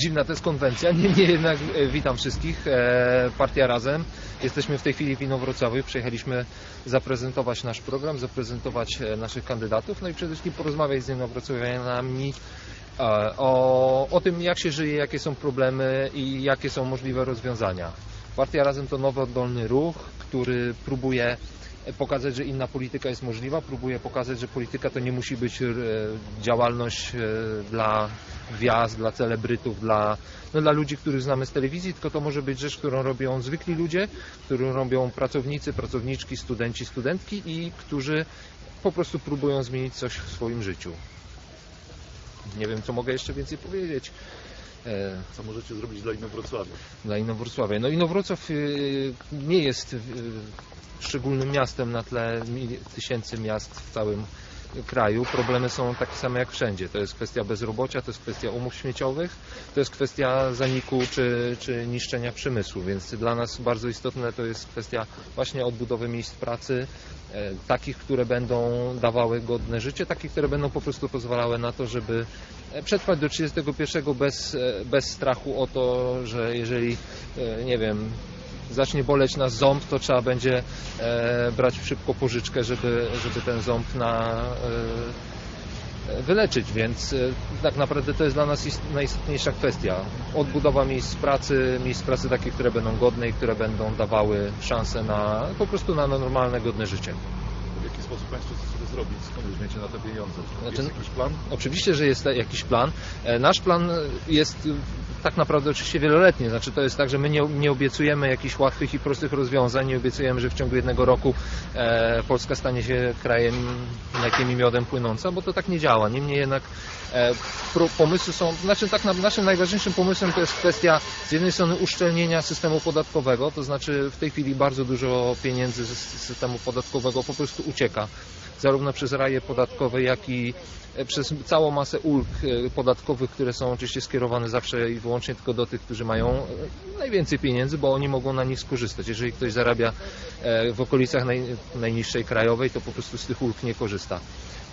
dziwna to jest konwencja. Niemniej jednak e, witam wszystkich. E, Partia Razem. Jesteśmy w tej chwili w Inowrocławiu. Przyjechaliśmy zaprezentować nasz program, zaprezentować e, naszych kandydatów, no i przede wszystkim porozmawiać z Inowrocławianami o, o tym, jak się żyje, jakie są problemy i jakie są możliwe rozwiązania. Partia Razem to nowy oddolny ruch, który próbuje pokazać, że inna polityka jest możliwa, próbuje pokazać, że polityka to nie musi być e, działalność e, dla gwiazd, dla celebrytów, dla, no, dla ludzi, których znamy z telewizji, tylko to może być rzecz, którą robią zwykli ludzie, którą robią pracownicy, pracowniczki, studenci, studentki i którzy po prostu próbują zmienić coś w swoim życiu. Nie wiem, co mogę jeszcze więcej powiedzieć. E, Co możecie zrobić dla Inowrocławia? dla Inowrocławia. No Inowrocław y, nie jest y, szczególnym miastem na tle tysięcy miast w całym kraju. Problemy są takie same jak wszędzie. To jest kwestia bezrobocia, to jest kwestia umów śmieciowych, to jest kwestia zaniku czy, czy niszczenia przemysłu, więc dla nas bardzo istotne to jest kwestia właśnie odbudowy miejsc pracy, e, takich, które będą dawały godne życie, takich, które będą po prostu pozwalały na to, żeby e, przetrwać do 31 bez, e, bez strachu o to, że jeżeli, e, nie wiem, zacznie boleć nas ząb, to trzeba będzie e, brać szybko pożyczkę, żeby, żeby ten ząb na, e, wyleczyć, więc e, tak naprawdę to jest dla nas ist- najistotniejsza kwestia. Odbudowa miejsc pracy, miejsc pracy takie, które będą godne i które będą dawały szansę na po prostu na normalne, godne życie. W jaki sposób Państwo chcecie to zrobić? Skąd weźmiecie na to pieniądze? Znaczy- Jest jakiś plan? Oczywiście, że jest jakiś plan. E, Nasz plan jest tak naprawdę oczywiście wieloletni. Znaczy to jest tak, że my nie, nie obiecujemy jakichś łatwych i prostych rozwiązań, nie obiecujemy, że w ciągu jednego roku e, Polska stanie się krajem mlekiem i miodem płynąca, bo to tak nie działa. Niemniej jednak e, pro, pomysły są, znaczy tak na, naszym najważniejszym pomysłem to jest kwestia z jednej strony uszczelnienia systemu podatkowego, to znaczy w tej chwili bardzo dużo pieniędzy z systemu podatkowego po prostu ucieka zarówno przez raje podatkowe, jak i e, przez całą masę ulg e, podatkowych, które są oczywiście skierowane zawsze i wyłącznie tylko do tych, którzy mają e, najwięcej pieniędzy, bo oni mogą na nich skorzystać. Jeżeli ktoś zarabia w okolicach naj, najniższej krajowej, to po prostu z tych ulg nie korzysta.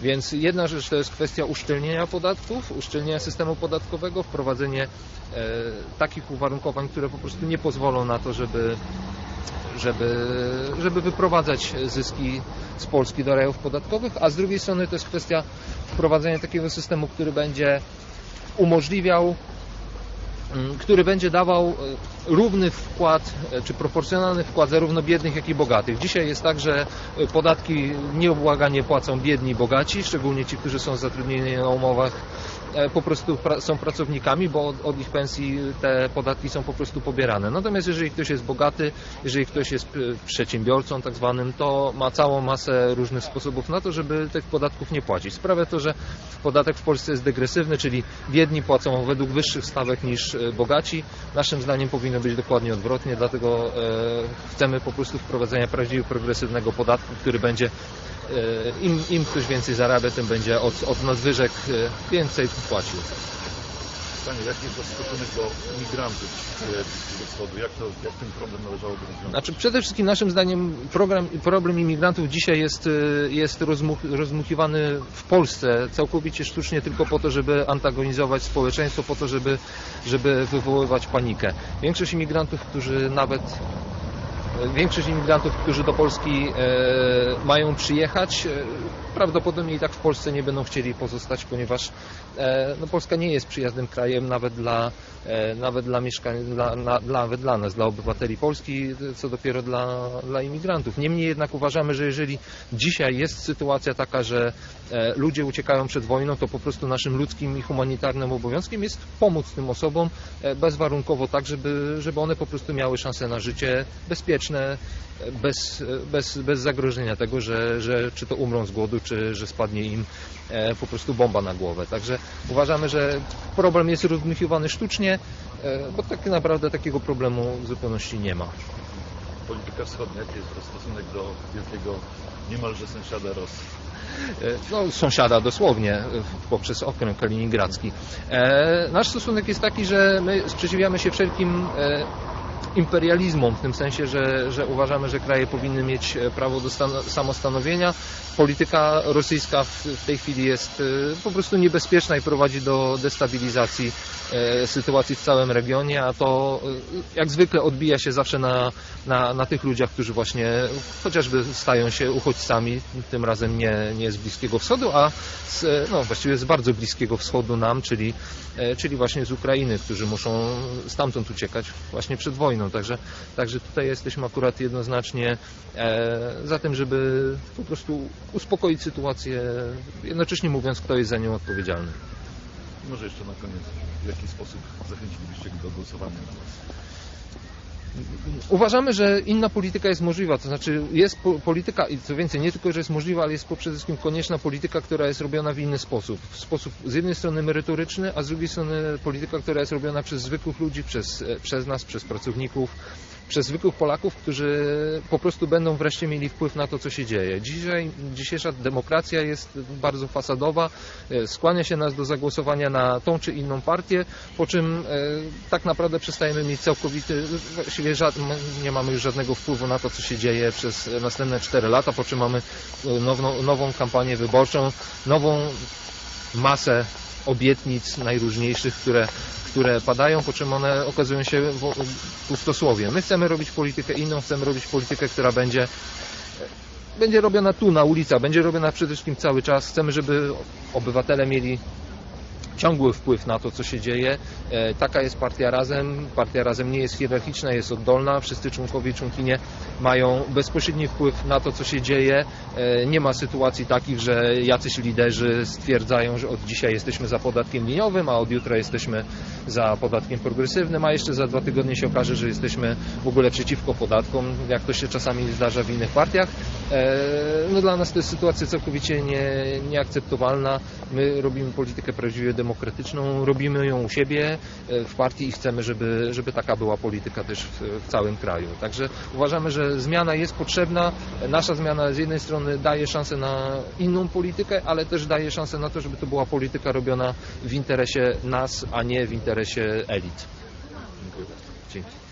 Więc jedna rzecz to jest kwestia uszczelnienia podatków, uszczelnienia systemu podatkowego, wprowadzenie takich uwarunkowań, które po prostu nie pozwolą na to, żeby żeby, żeby wyprowadzać zyski z Polski do rajów podatkowych, a z drugiej strony to jest kwestia wprowadzenia takiego systemu, który będzie umożliwiał, który będzie dawał e, równy wkład, e, czy proporcjonalny wkład zarówno biednych, jak i bogatych. Dzisiaj jest tak, że e, podatki nieubłaganie płacą biedni i bogaci, szczególnie ci, którzy są zatrudnieni na umowach po prostu są pracownikami, bo od, ich pensji te podatki są po prostu pobierane. Natomiast jeżeli ktoś jest bogaty, jeżeli ktoś jest przedsiębiorcą tak zwanym, to ma całą masę różnych sposobów na to, żeby tych podatków nie płacić. Sprawia to, że podatek w Polsce jest degresywny, czyli biedni płacą według wyższych stawek niż bogaci. Naszym zdaniem powinno być dokładnie odwrotnie, dlatego e, chcemy po prostu wprowadzenia prawdziwie progresywnego podatku, który będzie e, im, im ktoś więcej zarabia, tym będzie od, od nadwyżek e, więcej płacił. Panie, jaki jest Wasz stosunek do migrantów e, Bliskiego Wschodu? Jak, to, jak ten problem należałoby rozwiązać? Znaczy przede wszystkim naszym zdaniem program, problem imigrantów dzisiaj jest, y, jest rozmuch, rozmuchiwany w Polsce całkowicie sztucznie tylko po to, żeby antagonizować społeczeństwo, po to, żeby, żeby wywoływać panikę. Większość imigrantów, którzy nawet Większość imigrantów, którzy do Polski e, mają przyjechać, e, prawdopodobnie i tak w Polsce nie będą chcieli pozostać, ponieważ e, no, Polska nie jest przyjaznym krajem nawet dla, e, nawet dla mieszkań, dla, dla, nawet dla nas, dla obywateli Polski, co dopiero dla, dla imigrantów. Niemniej jednak uważamy, że jeżeli dzisiaj jest sytuacja taka, że ludzie uciekają przed wojną, to po prostu naszym ludzkim i humanitarnym obowiązkiem jest pomóc tym osobom bezwarunkowo tak, żeby, żeby one po prostu miały szansę na życie bezpieczne, bez, bez, bez zagrożenia tego, że, że czy to umrą z głodu, czy że spadnie im e, po prostu bomba na głowę. Także uważamy, że problem jest rozmuchiwany sztucznie, e, bo tak naprawdę takiego problemu w zupełności nie ma. Polityka wschodnia, jaki jest stosunek do wielkiego niemalże sąsiada Rosji? E, no, sąsiada dosłownie poprzez okręg kaliningradzki. Nasz stosunek jest taki, że my sprzeciwiamy się wszelkim imperializmom, w tym sensie, że, że uważamy, że kraje powinny mieć e, prawo do stan- samostanowienia. Polityka rosyjska w, w tej chwili jest e, po prostu niebezpieczna i prowadzi do destabilizacji e, sytuacji w całym regionie, a to jak zwykle odbija się zawsze na, na, na tych ludziach, którzy właśnie chociażby stają się uchodźcami, tym razem nie, nie z Bliskiego Wschodu, a z, no, właściwie z bardzo Bliskiego Wschodu nam, czyli, czyli właśnie z Ukrainy, którzy muszą stamtąd uciekać właśnie przed wojną. Także, także tutaj jesteśmy akurat jednoznacznie e, za tym, żeby po prostu uspokoić sytuację, jednocześnie mówiąc, kto jest za nią odpowiedzialny. Może jeszcze na koniec, w jaki sposób zachęcilibyście do głosowania? Uważamy, że inna polityka jest możliwa, to znaczy jest po, polityka i co więcej, nie tylko, że jest możliwa, ale jest przede wszystkim konieczna polityka, która jest robiona w inny sposób. W sposób z jednej strony merytoryczny, a z drugiej strony polityka, która jest robiona przez zwykłych ludzi, przez, e, przez nas, przez pracowników, przez zwykłych Polaków, którzy po prostu będą wreszcie mieli wpływ na to, co się dzieje. Dzisiaj, dzisiejsza demokracja jest bardzo fasadowa, e, skłania się nas do zagłosowania na tą czy inną partię, po czym e, tak naprawdę przestajemy mieć całkowity, właściwie nie mamy już żadnego wpływu na to, co się dzieje przez następne 4 lata, po czym mamy e, nową kampanię wyborczą, nową masę obietnic najróżniejszych, które, które padają, po czym one okazują się pustosłowie. My chcemy robić politykę inną, chcemy robić politykę, która będzie będzie robiona tu na ulicach, będzie robiona przede wszystkim cały czas. Chcemy, żeby obywatele mieli ciągły wpływ na to, co się dzieje. E, Taka jest Partia Razem. Partia Razem nie jest hierarchiczna, jest oddolna. Wszyscy członkowie i członkini mają bezpośredni wpływ na to, co się dzieje. E, Nie ma sytuacji takich, że jacyś liderzy stwierdzają, że od dzisiaj jesteśmy za podatkiem liniowym, a od jutra jesteśmy za podatkiem progresywnym, a jeszcze za dwa tygodnie się okaże, że jesteśmy w ogóle przeciwko podatkom, jak to się czasami zdarza w innych partiach. E, No dla nas to jest sytuacja całkowicie nie, nieakceptowalna. My robimy politykę prawdziwie demokratyczną, robimy ją u siebie e, w partii i chcemy, żeby, żeby taka była polityka też w, w całym kraju. Także uważamy, że zmiana jest potrzebna. Nasza zmiana z jednej strony daje szansę na inną politykę, ale też daje szansę na to, żeby to była polityka robiona w interesie nas, a nie w interesie elit. Dziękuję bardzo. Dzięki.